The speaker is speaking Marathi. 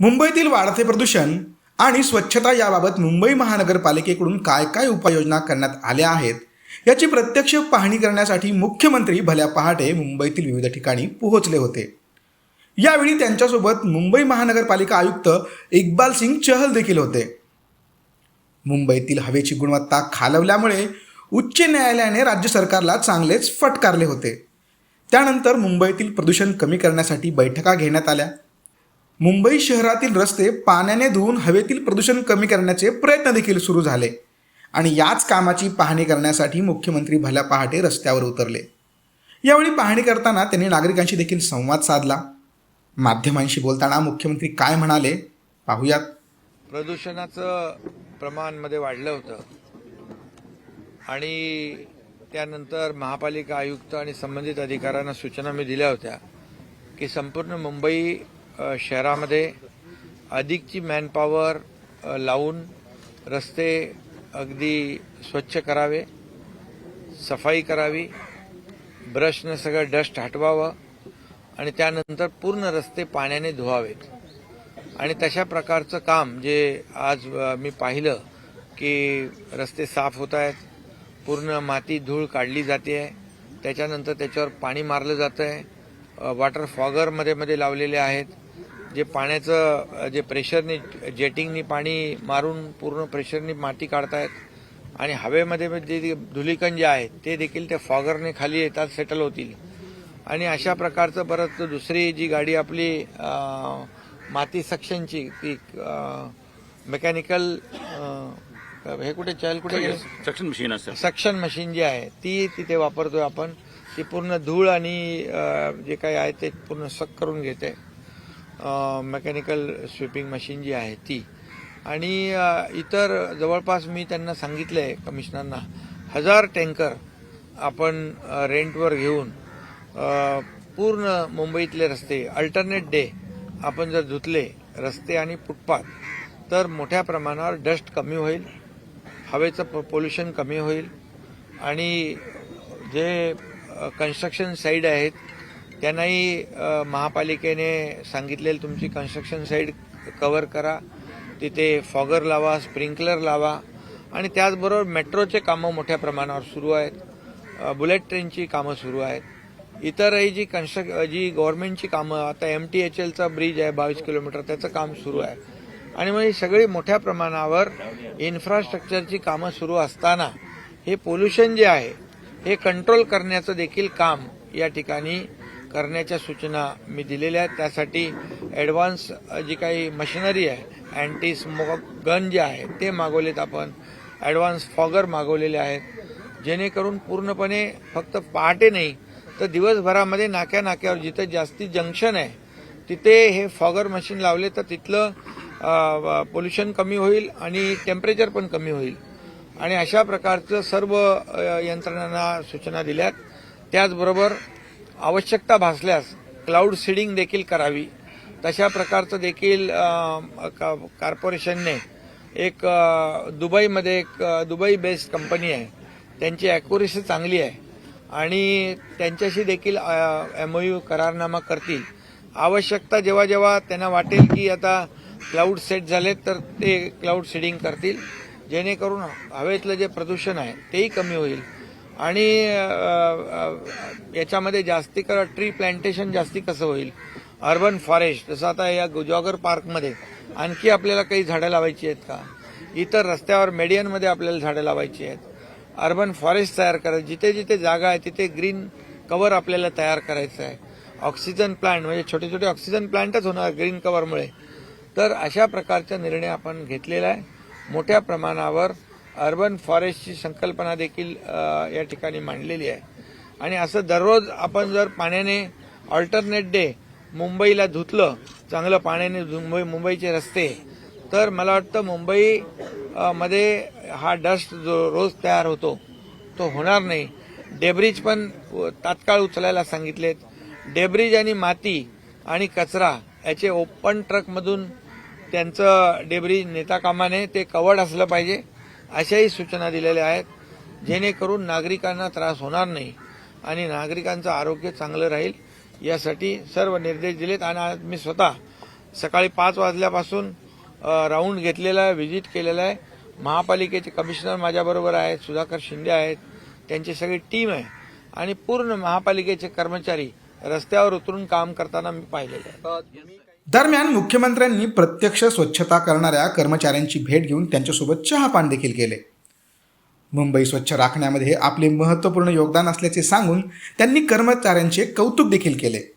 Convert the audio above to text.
मुंबईतील वाढते प्रदूषण आणि स्वच्छता याबाबत मुंबई महानगरपालिकेकडून काय काय उपाययोजना करण्यात आल्या आहेत याची प्रत्यक्ष पाहणी करण्यासाठी मुख्यमंत्री भल्या पहाटे मुंबईतील विविध ठिकाणी पोहोचले होते. यावेळी त्यांच्यासोबत मुंबई महानगरपालिका आयुक्त इक्बाल सिंग चहल देखील होते. मुंबईतील हवेची गुणवत्ता खालवल्यामुळे उच्च न्यायालयाने राज्य सरकारला चांगलेच फटकारले होते. त्यानंतर मुंबईतील प्रदूषण कमी करण्यासाठी बैठका घेण्यात आल्या. मुंबई शहरातील रस्ते पाण्याने धुवून हवेतील प्रदूषण कमी करण्याचे प्रयत्न देखील सुरू झाले. आणि याच कामाची पाहणी करण्यासाठी मुख्यमंत्री भल्या पहाटे रस्त्यावर उतरले. यावेळी पाहणी करताना त्यांनी नागरिकांशी देखील संवाद साधला. माध्यमांशी बोलताना मुख्यमंत्री काय म्हणाले पाहूयात. प्रदूषणाचं प्रमाणमध्ये वाढलं होतं. आणि त्यानंतर महापालिका आयुक्त आणि संबंधित अधिकाऱ्यांना सूचना मी दिल्या होत्या की संपूर्ण मुंबई शहरामध्ये अधिकची मॅनपॉवर लावून रस्ते अगदी स्वच्छ करावे सफाई करावी ब्रशनं सगळं डस्ट हटवावं आणि त्यानंतर पूर्ण रस्ते पाण्याने धुवावेत. आणि तशा प्रकारचं काम जे आज मी पाहिलं की रस्ते साफ होत आहेत पूर्ण माती धूळ काढली जाते आहे त्याच्यानंतर त्याच्यावर पाणी मारलं जातं आहे वॉटर फॉगरमध्ये मध्ये लावलेले आहेत जे पाण्याचं जे प्रेशरने जेटिंगनी पाणी मारून पूर्ण प्रेशरनी माती काढतायत आणि हवेमध्ये जे धुलीकण जे आहे ते देखील त्या फॉगरने खाली येतात सेटल होतील. आणि अशा प्रकारचं परत दुसरी जी गाडी आपली माती सक्शनची ती मेकॅनिकल हे कुठे चाल कुठे? सक्शन मशीन असतं सक्शन मशीन जी आहे ती तिथे वापरतोय आपण. ती पूर्ण धूळ आणि जे काही आहे ते पूर्ण सक करून घेते. मेकॅनिकल स्वीपिंग मशीन जी आहे ती. आणि इतर जवळपास मी त्यांना सांगितलं आहे कमिशनरना हजार टँकर आपण रेंटवर घेऊन पूर्ण मुंबईतले रस्ते अल्टरनेट डे आपण जर धुतले रस्ते आणि फुटपाथ तर मोठ्या प्रमाणावर डस्ट कमी होईल हवेचं पोल्युशन कमी होईल आणि जे कन्स्ट्रक्शन साईड आहेत त्यांनाही महापालिकेने सांगितलेलं तुमची कन्स्ट्रक्शन साईड कवर करा तिथे फॉगर लावा स्प्रिंकलर लावा आणि त्याचबरोबर मेट्रोचे कामं मोठ्या प्रमाणावर सुरू आहेत. बुलेट ट्रेनची कामं सुरू आहेत. इतरही जी कन्स्ट्रक जी गव्हर्नमेंटची कामं आता एम टी एच एलचा ब्रिज आहे बावीस किलोमीटर त्याचं काम सुरू आहे. आणि मग ही सगळी मोठ्या प्रमाणावर इन्फ्रास्ट्रक्चरची कामं सुरू असताना हे पोल्युशन जे आहे हे कंट्रोल करण्याचं देखील काम या ठिकाणी करण्याच्या सूचना मी दिलेल्या आहेत. त्यासाठी ॲडव्हान्स जी काही मशिनरी आहे अँटी स्मोक गन जे आहे ते मागवलेत आपण. ॲडव्हान्स फॉगर मागवलेले आहेत. जेणेकरून पूर्णपणे फक्त पहाटे नाही तर दिवसभरामध्ये नाक्या नाक्यावर जिथे जास्ती जंक्शन आहे तिथे हे फॉगर मशीन लावले तर तिथलं पोल्युशन कमी होईल आणि टेम्परेचर पण कमी होईल. आणि अशा प्रकारचं सर्व यंत्रणांना सूचना दिल्यात. त्याचबरोबर आवश्यकता भासल्यास क्लाउड सीडिंग देखील करावी. तशा प्रकारचं देखील का- कॉर्पोरेशनने एक दुबईमध्ये एक दुबई बेस्ड कंपनी आहे. त्यांची ॲक्युरेसी चांगली आहे. आणि त्यांच्याशी देखील एमओयू करारनामा करतील. आवश्यकता जेव्हा जेव्हा त्यांना वाटेल की आता क्लाउड सेट झालेत तर ते क्लाउड सीडिंग करतील. जेणेकरून हवेतलं जे प्रदूषण आहे तेही कमी होईल. आणि याच्यामध्ये जास्ती कर ट्री प्लांटेशन जास्ती कसं होईल? अर्बन फॉरेस्ट जसं आता या गुजॉगर पार्कमध्ये आणखी आपल्याला काही झाडं लावायची आहेत का? इतर रस्त्यावर मेडियनमध्ये आपल्याला झाडं लावायची आहेत. अर्बन फॉरेस्ट तयार करायचं जिथे जिथे जागा आहे तिथे ग्रीन कवर आपल्याला तयार करायचं आहे. ऑक्सिजन प्लांट म्हणजे छोटे छोटे ऑक्सिजन प्लांटच होणार ग्रीन कवरमुळे तर अशा प्रकारचा निर्णय आपण घेतलेला आहे. मोठ्या प्रमाणावर अर्बन फॉरेस्टची संकल्पना देखील या ठिकाणी मांडलेली आहे. आणि असं दररोज आपण जर पाण्याने ऑल्टरनेट डे मुंबईला धुतलं चांगलं पाण्याने मुंबई मुंबईचे रस्ते तर मला वाटतं मुंबई मध्ये हा डस्ट जो रोज तयार होतो तो होणार नाही. डेब्रिज पण तात्काळ उचलायला सांगितलेत. डेब्रिज आणि माती आणि कचरा याचे ओपन ट्रकमधून त्यांचं डेब्रिज नेता कामाने ते कवर्ड असलं पाहिजे. अशाही सूचना दिलेल्या आहेत जेणेकरून नागरिकांना त्रास होणार नाही आणि नागरिकांचं आरोग्य चांगलं राहील यासाठी सर्व निर्देश दिलेत. आणि आज मी स्वतः सकाळी पाच वाजल्यापासून राऊंड घेतलेला आहे व्हिजिट केलेला आहे. महापालिकेचे कमिशनर माझ्याबरोबर आहेत सुधाकर शिंदे आहेत त्यांची सगळी टीम आहे. आणि पूर्ण महापालिकेचे कर्मचारी रस्त्यावर उतरून काम करताना मी पाहिलेले आहे दरम्यान मुख्यमंत्र्यांनी प्रत्यक्ष स्वच्छता करणाऱ्या कर्मचाऱ्यांची भेट घेऊन त्यांच्यासोबत चहापान देखील केले. मुंबई स्वच्छ राखण्यामध्ये आपले महत्त्वपूर्ण योगदान असल्याचे सांगून त्यांनी कर्मचाऱ्यांचे कौतुक देखील केले.